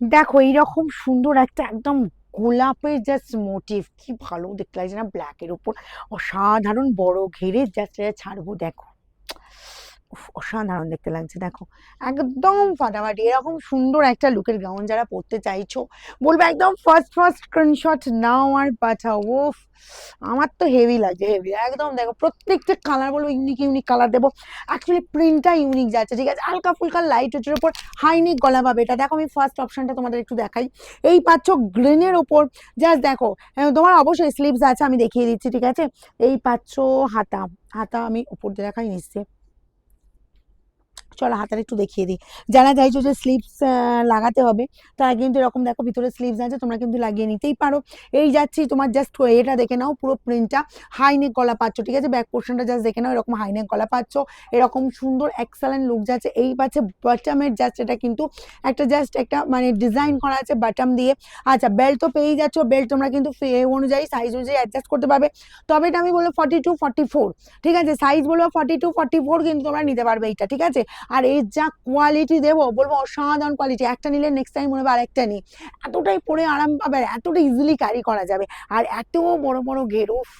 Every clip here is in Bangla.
দেখো, এইরকম সুন্দর একটা একদম গোলাপের জাস্ট মোটিভ কি ভালো দেখতে লাগছে না ব্ল্যাকের উপর। অসাধারণ বড় ঘেরে জাস্ট ছাড়বো, দেখো। অসাধারণ দেখতে লাগছে, দেখো। একদম ফাটাফাটি, এরকম সুন্দর একটা লুকের গাউন যারা পরতে চাইছো, বলবে একদম ফার্স্ট ফার্স্ট স্ক্রিনশট নাও আর পাঠাও, উফ, আমার তো হেভি লাগছে হেভি একদম দেখো, প্রত্যেকটা কালার বলব ইউনিক ইউনিক কালার দেবো। অ্যাকচুয়ালি প্রিন্টটা ইউনিক যাচ্ছে, ঠিক আছে? হালকা ফুলকা লাইট ওটার উপর হাইনিক গলা পাবে, এটা দেখো, আমি ফার্স্ট অপশনটা তোমাদের একটু দেখাই। এই পাচ্ছ গ্রিনের ওপর জাস্ট দেখো তোমার অবশ্যই স্লিভস আছে, আমি দেখিয়ে দিচ্ছি, ঠিক আছে? এই পাচ্ছ হাতা হাতা আমি উপর দিয়ে দেখাই নিচ্ছে চলো হাতার একটু দেখিয়ে দিই। যারা চাইছো যে স্লিভস লাগাতে হবে, তারা কিন্তু এরকম দেখো ভিতরে স্লিভস আছে, তোমরা কিন্তু লাগিয়ে নিতেই পারো। এই যাচ্ছি, তোমার জাস্ট এটা দেখে নাও, পুরো প্রিন্টটা হাইনেক গলা পাচ্ছ, ঠিক আছে? ব্যাক পোর্শনটা জাস্ট দেখে নাও, এরকম হাইনেক গলা পাচ্ছ, এরকম সুন্দর এক্সেলেন্ট লুক যাচ্ছে। এই পাচ্ছে বাটামের জাস্ট এটা কিন্তু একটা জাস্ট একটা মানে ডিজাইন করা আছে বাটাম দিয়ে। আচ্ছা বেল্ট তো পেয়েই যাচ্ছ বেল্ট তোমরা কিন্তু অনুযায়ী সাইজ অনুযায়ী অ্যাডজাস্ট করতে পারবে। তবে এটা আমি বলব ফর্টি টু ফর্টি ফোর ঠিক আছে? সাইজ বলব ফর্টি টু ফর্টি ফোর কিন্তু তোমরা নিতে পারবে এইটা, ঠিক আছে? আর এর যা কোয়ালিটি দেবো, বলব অসাধারণ কোয়ালিটি একটা নিলে নেক্সট টাইম মনে হবে আরেকটা নিই। এতটাই পরে আরাম পাবে আর এতটা ইজিলি ক্যারি করা যাবে। আর এত বড় বড় ঘের, উফ,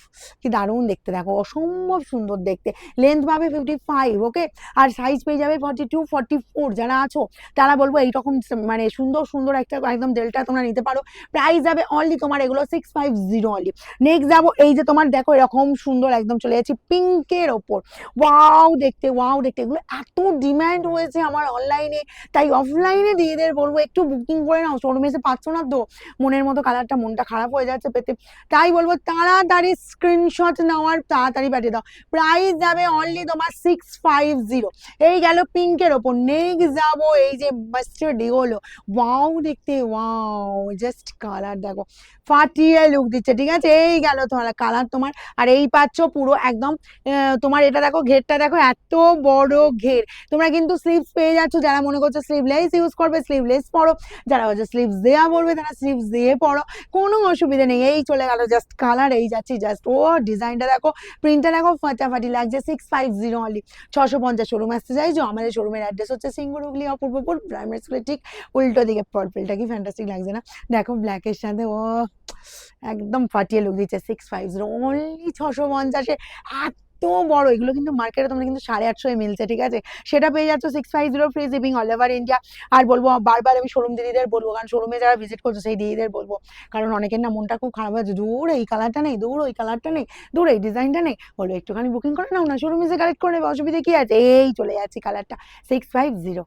কি দারুণ দেখতে, দেখো, অসম্ভব সুন্দর দেখতে। লেন্থ পাবে ফিফটি ফাইভ ওকে আর সাইজ পেয়ে যাবে ফর্টি টু ফর্টি ফোর যারা আছো, তারা বলব এইরকম মানে সুন্দর সুন্দর একটা একদম ডেলটা তোমরা নিতে পারো। প্রাইস যাবে অনলি তোমার এগুলো six five zero only next যাব, এই যে তোমার দেখো এরকম সুন্দর একদম চলে যাচ্ছি পিঙ্কের ওপর। ওয়াও দেখতে ওয়াও দেখতে, এগুলো এত ডিমান্ড হয়েছে আমার অনলাইনে তাই অফলাইনে দিদিদের বলব, একটু বুকিং করে নাও। শোরুমে এসে পাচ্ছ না তো? মনের মতো কালারটা মনটা খারাপ হয়ে যাচ্ছে পেতে। তাই বলব, তাড়াতাড়ি স্ক্রিনশট নেওয়ার তাড়াতাড়ি পাঠিয়ে দাও। প্রাইস যাবে অনলি তোমার সিক্স ফাইভ জিরো এই গেল পিঙ্কের ওপর। নেক্সট যাব, এই যে মাস্টার্ড হলো। ওয়াও দেখতে ওয়াও জাস্ট কালার দেখো। ফাটিয়ে লুক দিচ্ছে, ঠিক আছে? এই গেল তোমার কালার তোমার। আর এই পাচ্ছ পুরো একদম তোমার এটা দেখো, ঘেরটা দেখো, এত বড় ঘের। তোমরা কিন্তু স্লিভস পেয়ে যাচ্ছ। যারা মনে করছ স্লিভলেস ইউজ করবে স্লিভলেস পরো। যারা হচ্ছে স্লিভস দেওয়া বলবে, তারা স্লিভস দিয়ে পরো। কোনো অসুবিধা নেই। এই চলে গেল জাস্ট কালার এই যাচ্ছি জাস্ট ও ডিজাইনটা দেখো প্রিন্টটা দেখো, ফাটাফাটি লাগছে। সিক্স ফাইভ জিরো অনলি ছশো পঞ্চাশ শোরুম আসতে চাইছো? আমাদের শোরুমের অ্যাড্রেস হচ্ছে সিঙ্গুরুগলি অপূর্বপুর প্রাইমারি স্কুলের ঠিক উল্টো দিকে। পার্পেলটা কি ফ্যান্টাস্টিক লাগছে না? দেখো ব্ল্যাকের সাথে, ও একদম ফাটিয়ে লুক দিচ্ছে। সিক্স ফাইভ জিরো অনলি ছশো পঞ্চাশে। এত বড়, এগুলো কিন্তু মার্কেটে তোমরা কিন্তু সাড়ে আটশোয় মিলছে, ঠিক আছে? সেটা পেয়ে যাচ্ছ six five zero free shipping all over India আর বলব, বারবার আমি শোরুম দিদিদের বলব, কারণ শোরুমে যারা ভিজিট করছ, সেই দিদিদের বলব। কারণ অনেকের না মনটা খুব খারাপ হয়েছে, দূর, এই কালারটা নেই, দূর, ওই কালারটা নেই, দূর, এই ডিজাইনটা নেই। বলব, একটুখানি বুকিং করে নাও না শোরুমে যে কালেক্ট করে নেবে অসুবিধা কি আছে? এই চলে যাচ্ছে কালারটা সিক্স ফাইভ জিরো